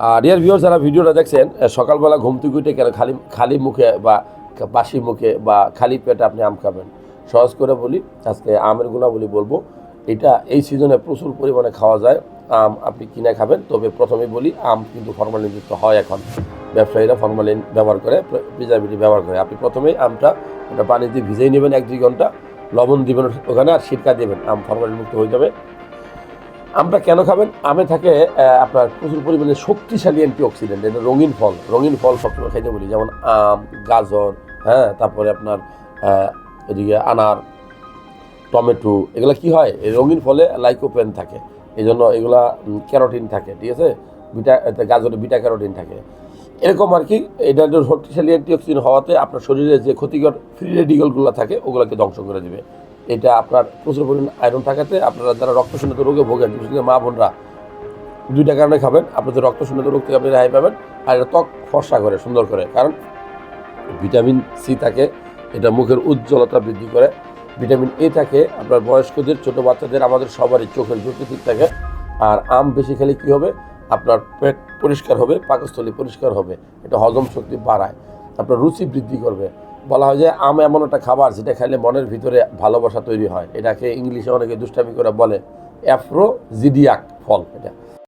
আর dear viewer যারা ভিডিওটা দেখছেন সকালবেলা ঘুম থেকে উঠে কেন খালি খালি মুখে বা বাসি মুখে বা খালি পেটে আপনি আম খাবেন? সহজ করে বলি, আজকে আমের গুণাবলী বলব, এটা এই সিজনে প্রচুর পরিমাণে খাওয়া যায়, আম আপনি কিনে খাবেন, তবে প্রথমে বলি, আম কিন্তু ফরমালিনযুক্ত হয় এখন। ব্যবসায়ীরা ফরমালিন ব্যবহার করে প্রিজারভেটিভ ব্যবহার করে। আপনি প্রথমেই আমটা ওটা পানি দিয়ে ভিজিয়ে নেবেন এক দুই ঘণ্টা, লবণ দিবেন ওখানে আর সিরকা দেবেন, আম ফরমালিন মুক্ত হয়ে যাবে। আমটা কেন খাবেন? আমে থাকে আপনার প্রচুর পরিমাণে শক্তিশালী অ্যান্টিঅক্সিডেন্ট এটা রঙিন ফল রঙিন ফল সবসময় খাইতে বলি, যেমন আম, গাজর হ্যাঁ তারপরে আপনার এদিকে আনার, টমেটো, এগুলো কি হয়? এই রঙিন ফলে লাইকোপেন থাকে এই জন্য এগুলা ক্যারোটিন থাকে, ঠিক আছে? বিটা গাজরে বিটা ক্যারোটিন থাকে। এরকম আর কি, এটা শক্তিশালী অ্যান্টিঅক্সিডেন্ট হওয়াতে আপনার শরীরে যে ক্ষতিকর ফ্রি রেডিকেলগুলো থাকে, ওগুলোকে ধ্বংস করে দেবে। এটা আপনার প্রচুর পরিমাণ আয়রন থাকাতে আপনারা যারা রক্তশূন্যতা রোগে ভোগেন, বিশেষ মা বোনরা, দুইটা কারণে খাবেন। আপনাদের রক্ত রক্তশূন্যতা রোগ থেকে আপনি রেহাই পাবেন, আর এটা ত্বক ফর্সা করে, সুন্দর করে। কারণ ভিটামিন সি থাকে, এটা মুখের উজ্জ্বলতা বৃদ্ধি করে। ভিটামিন এ থাকে, আপনার বয়স্কদের, ছোট বাচ্চাদের, আমাদের সবারই চোখের জ্যোতি ঠিক থাকে। আর আম বেশি খেলে কি হবে? আপনার পেট পরিষ্কার হবে, পাকস্থলী পরিষ্কার হবে, এটা হজম শক্তি বাড়ায়। আপনার রুচি বৃদ্ধি করবে। বলা হয় যে আম এমন একটা খাবার যেটা খাইলে মনের ভিতরে ভালোবাসা তৈরি হয়। এটাকে ইংলিশে অনেকে দুষ্টামি করে বলে অ্যাফ্রোজিডিয়াক ফল এটা।